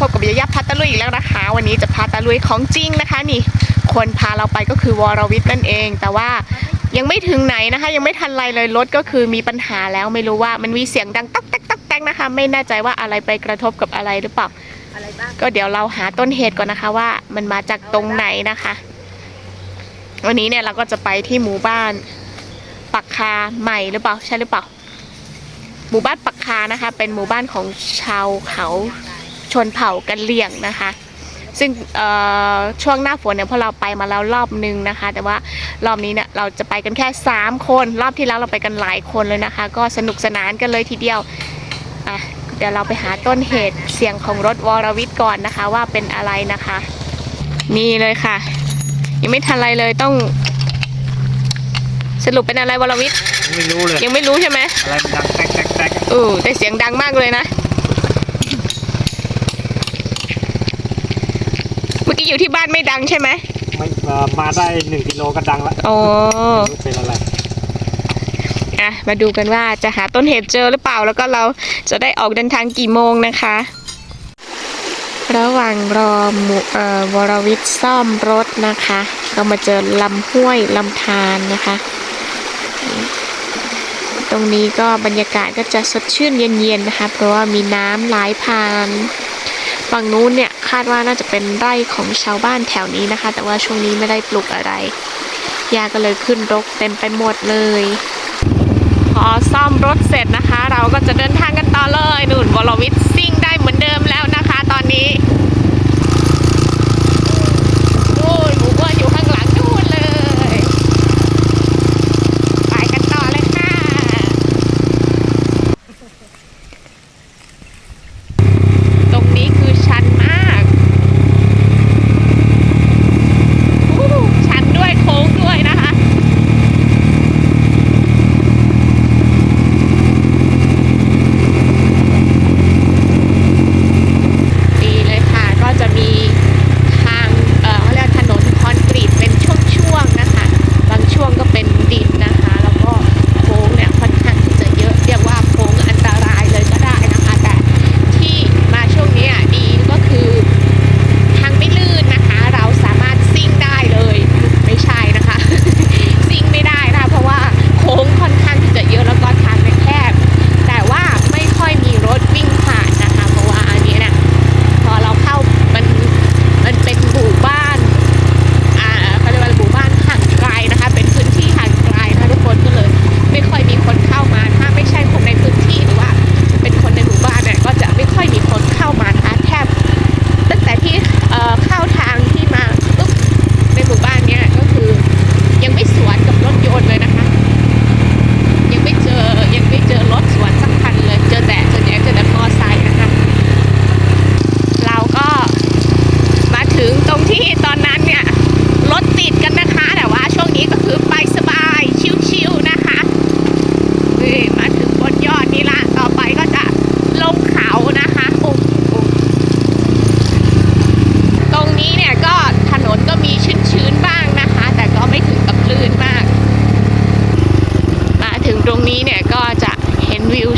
พบกับยายาพาตะลุยอีกแล้วนะคะ วันนี้จะพาตะลุยของจริงนะคะ นี่ คนพาเราไปก็คือวรวิทย์นั่นเอง แต่ว่ายังไม่ถึงไหนนะคะ ยังไม่ทันไรเลยรถก็คือมีปัญหาแล้วไม่รู้ว่ามันมีเสียงดังตักแตกตักแตกนะคะ ไม่แน่ใจว่าอะไรไปกระทบกับอะไรหรือเปล่าอะไรบ้างก็เดี๋ยวเราหาต้นเหตุก่อนนะคะว่ามันมาจากตรงไหนนะคะ วันนี้เนี่ยเราก็จะไปที่หมู่บ้านปักคาใหม่หรือเปล่าใช่หรือเปล่า หมู่บ้านปักคานะคะ เป็นหมู่บ้านของชาวเขา ชนเผ่ากันเหลี่ยงนะคะ ซึ่งเอ่อช่วงหน้าฝนเนี่ยพวกเราไปมาแล้วรอบนึงนะคะ แต่ว่ารอบนี้เนี่ยเราจะไปกันแค่ 3 คน รอบที่แล้วเราไปกันหลายคนเลยนะคะ ก็สนุกสนานกันเลยทีเดียวอะเดี๋ยวเราไปหาต้นเหตุเสียงของรถวรวิทย์ก่อนนะคะ ว่าเป็นอะไรนะคะ นี่เลยค่ะ ยังไม่ทันอะไรเลยต้อง สรุปเป็นอะไรวรวิทย์ไม่รู้เลยยังไม่รู้ใช่ไหมอะไรมันดังแตกแตกแตกเออแต่เสียงดังมากเลยนะ เมื่ อกี้อยู่ที่บ้านไม่ดังใช่ไหมไม่เอ่อมาได้หนึ่งกิโลก็ดังละอ๋อไม่รู้เป็นอะไรอะมาดูกันว่าจะหาต้นเหตุเจอหรือเปล่าแล้วก็เราจะได้ออกเดินทางกี่โมงนะคะ ระหว่างรอหมูเอ่อวรวิทย์ซ่อมรถนะคะ ก็มาเจอลำห้วยลำธารนะคะ ตรงนี้ก็บรรยากาศก็จะสดชื่นเย็นๆนะคะ เพราะว่ามีน้ำไหลผ่าน ฝั่งนู้นเนี่ยคาดว่าน่าจะเป็นไร่ของชาวบ้านแถวนี้นะคะ แต่ว่าช่วงนี้ไม่ได้ปลูกอะไรยาก็เลยขึ้นรกเต็มไปหมดเลย พอซ่อมรถเสร็จนะคะ เราก็จะเดินทางกันต่อเลยนู่นวรวิทย์ซิ่งได้เหมือนเดิมแล้วนะคะ ตอนนี้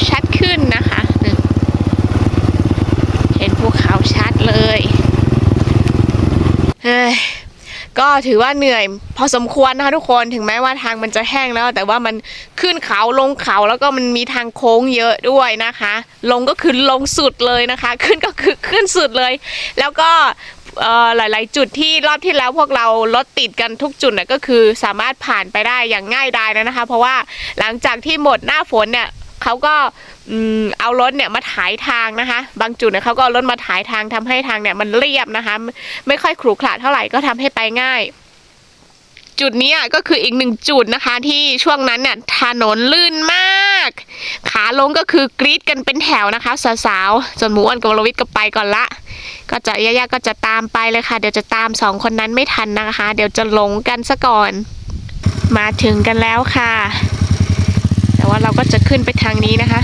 ชัดขึ้นนะคะเห็นภูเขาชัดเลยเฮ้ยก็ถือว่าเหนื่อย พอสมควรนะคะทุกคนถึงแม้ว่าทางมันจะแห้งแล้ว แต่ว่ามันขึ้นเขาลงเขาแล้วก็มันมีทางโค้งเยอะด้วยนะคะ ลงก็คือลงสุดเลยนะคะ ขึ้นก็คือขึ้นสุดเลย แล้วก็หลาย ๆ จุดที่รอบที่แล้วพวกเรารถติดกันทุกจุดเนี่ยก็คือสามารถผ่านไปได้อย่างง่ายดายเลยนะคะ เพราะว่าหลังจากที่หมดหน้าฝนเนี่ย เขาก็เอารถเนี่ยมาถ่ายทางนะคะ บางจุดเนี่ยเขาก็เอารถมาถ่ายทางทำให้ทางเนี่ยมันเรียบนะคะ ไม่ค่อยขรุขระเท่าไหร่ก็ทำให้ไปง่ายจุดนี้ก็คืออีกหนึ่งจุดนะคะที่ช่วงนั้นเนี่ยถนนลื่นมาก ขาลงก็คือกรี๊ดกันเป็นแถวนะคะสาวๆส่วนหมูอ้วนกับวรวิทย์ก็ไปก่อนละ ก็จะย่าๆก็จะตามไปเลยค่ะ เดี๋ยวจะตามสองคนนั้นไม่ทันนะคะ เดี๋ยวจะหลงกันซะก่อน มาถึงกันแล้วค่ะ ว่าเราก็จะขึ้นไปทางนี้นะคะ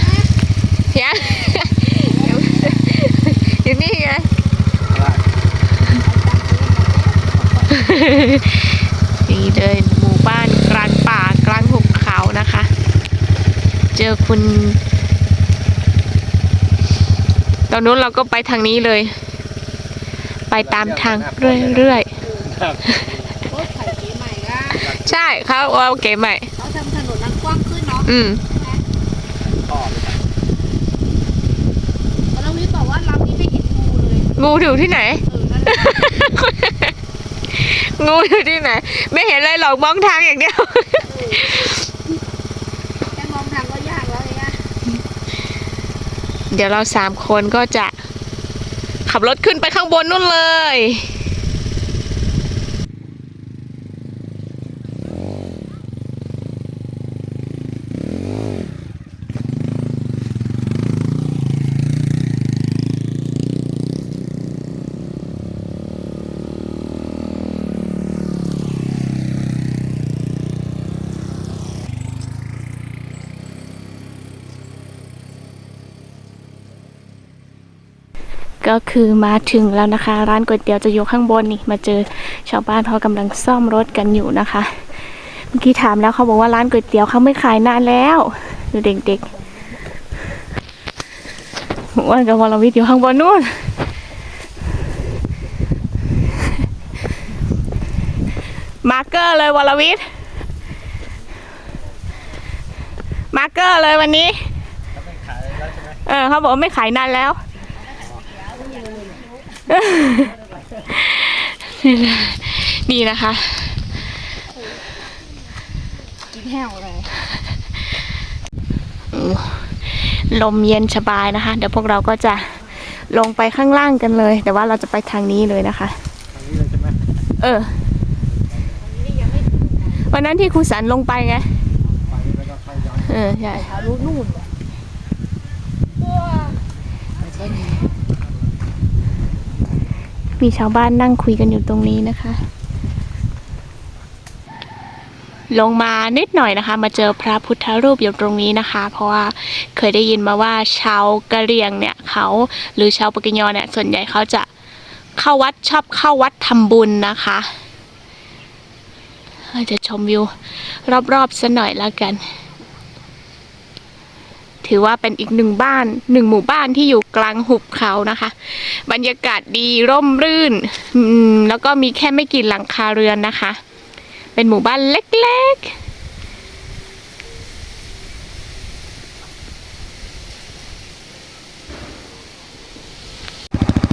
เดี๋ยวอยู่นี่ไงนี่เลยหมู่บ้านกลางป่ากลางหุบเขานะคะ เจอคุณ ตอนนู้นเราก็ไปทางนี้เลยตามทางเรื่อยรถไถเก๋ใหม่ละๆใช่เขาเอาเก๋ใหม่ อืมต่อเลยครับแล้ววิทย์บอกว่าลำนี้ไม่เห็นงูเลยงูอยู่ที่ไหน เออนั่นแหละ งูอยู่ที่ไหน ไม่เห็นเลยหรอกมองทางอย่างเดียว แค่มองทางก็ยากแล้วไงอะเดี๋ยวเราสามคนก็จะขับรถขึ้นไปข้างบนนู่นเลย ก็คือมาถึงแล้วนะคะ ร้านก๋วยเตี๋ยวจะอยู่ข้างบนนี่มาเจอชาวบ้านเขากำลังซ่อมรถกันอยู่นะคะ เมื่อกี้ถามแล้วเขาบอกว่าร้านก๋วยเตี๋ยวเขาไม่ขายนานแล้วดูเด็กๆอ้วนกับวรวิทย์อยู่ข้างบนนู่นมาร์เกอร์เลยวรวิทย์มาร์เกอร์เลยวันนี้เออเขาบอกไม่ขายนานแล้ว นี่นะคะ กินแห้วเลยลมเย็นสบายนะคะ เดี๋ยวพวกเราก็จะลงไปข้างล่างกันเลย แต่ว่าเราจะไปทางนี้เลยนะคะ ทางนี้เลยใช่ไหมเออ วันนั้นที่ครูสันลงไปไง ไปแล้วก็เข้าย้อนเออ ใช่ ทะลุนู่นเลยไม่ใช่ไง มีชาวบ้านนั่งคุยกันอยู่ตรงนี้นะคะ ลงมานิดหน่อยนะคะ มาเจอพระพุทธรูปอยู่ตรงนี้นะคะ เพราะว่าเคยได้ยินมาว่าชาวกะเหรี่ยงเนี่ยเขาหรือชาวปกกิยอเนี่ยส่วนใหญ่เขาจะเข้าวัดชอบเข้าวัดทำบุญนะคะเราจะชมวิวรอบๆสัหน่อยแล้วกัน ถือว่าเป็นอีกหนึ่งบ้านหนึ่งหมู่บ้านที่อยู่กลางหุบเขานะคะ บรรยากาศดีร่มรื่นแล้วก็มีแค่ไม่กี่หลังคาเรือนนะคะ เป็นหมู่บ้านเล็กๆ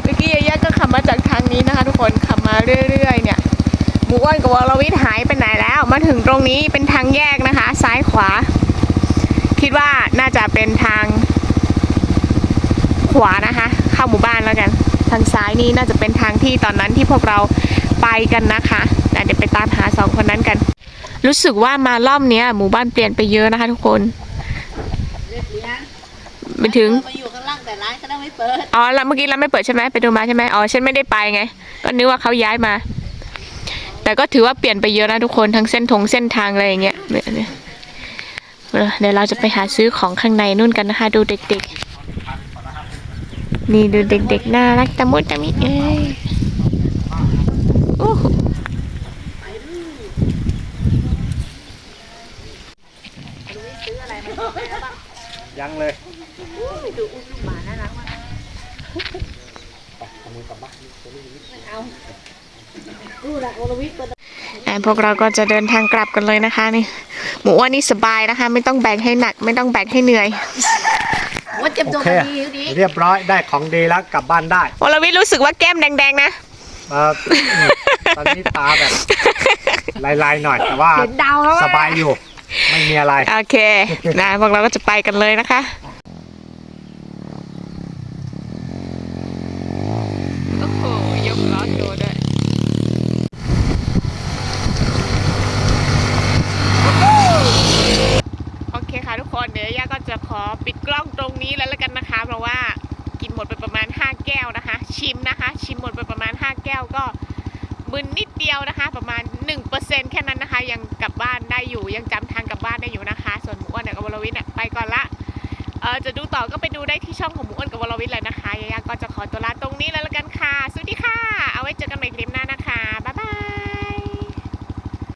เมื่อกี้ยายก็ขับมาจากทางนี้นะคะทุกคนขับมาเรื่อยๆเนี่ยหมู่อ้วนกับวรวิทย์หายไปไหนแล้ว มาถึงตรงนี้เป็นทางแยกนะคะ ซ้ายขวา คิดว่าน่าจะเป็นทาง ขวานะคะ เข้าหมู่บ้านแล้วกัน ทางซ้ายนี่น่าจะเป็นทางที่ตอนนั้นที่พวกเราไปกันนะคะแต่เดี๋ยวไปตามหาสองคนนั้นกัน รู้สึกว่ามารอบเนี้ยหมู่บ้านเปลี่ยนไปเยอะนะคะทุกคนเรียกเลี้ยงไปถึงมาอยู่ข้างล่างแต่ร้านก็ต้องไม่เปิดอ๋อแล้วเมื่อกี้เราไม่เปิดใช่ไหมไปดูมาใช่ไหมอ๋อฉันไม่ได้ไปไง ก็นึกว่าเขาย้ายมา แต่ก็ถือว่าเปลี่ยนไปเยอะนะทุกคนทั้งเส้นทงเส้นทางอะไรอย่างเงี้ย เดี๋ยวเราจะไปหาซื้อของข้างในนู่นกันนะคะ ดูเด็กๆ นี่ดูเด็กๆ น่ารักตะมุตะมิเอ้ยยังเลยดูอุ้มลูกหมาน่ารักมากเอามือกลับบ้านเอาดูนะโอลวิทย์เปิด พวกเราก็จะเดินทางกลับกันเลยนะคะนี่ หมูอ้วนนี่สบายนะคะ ไม่ต้องแบกให้หนัก ไม่ต้องแบกให้เหนื่อยว่าเจ็บโอตัวเคกันดีอยู่ดีเรียบร้อยได้ของดีแล้วกลับบ้านได้วรวิทย์รู้สึกว่าแก้มแดงๆนะเอออืมตอนนี้ตาแบบลายๆหน่อยแต่ว่าเห็นดาวแล้วอะสบายอยู่ ไม่มีอะไร โอเคนะพวกเราก็จะไปกันเลยนะคะโอ้โหยกล้อโชว์ด้วย โอเคค่ะทุกคน เดี๋ยวย่าก็จะขอปิดกล้องตรงนี้แล้วแล้วกันนะคะ เพราะว่ากินหมดไปประมาณ 5 แก้วนะคะ ชิมนะคะ ชิมหมดไปประมาณ 5 แก้วก็ มึนนิดเดียวนะคะ ประมาณ 1%แค่นั้นนะคะ ยังกลับบ้านได้อยู่ยังจำทางกลับบ้านได้อยู่นะคะ ส่วนหมูอ้วนกับวรวิทย์เนี่ยไปก่อนละเออจะดูต่อก็ไปดูได้ที่ช่องของหมูอ้วนกับวรวิทย์เลยนะคะยายาก็จะขอตัวลาตรงนี้แล้วละกันค่ะสวัสดีค่ะ เอาไว้เจอกันใหม่คลิปหน้านะคะ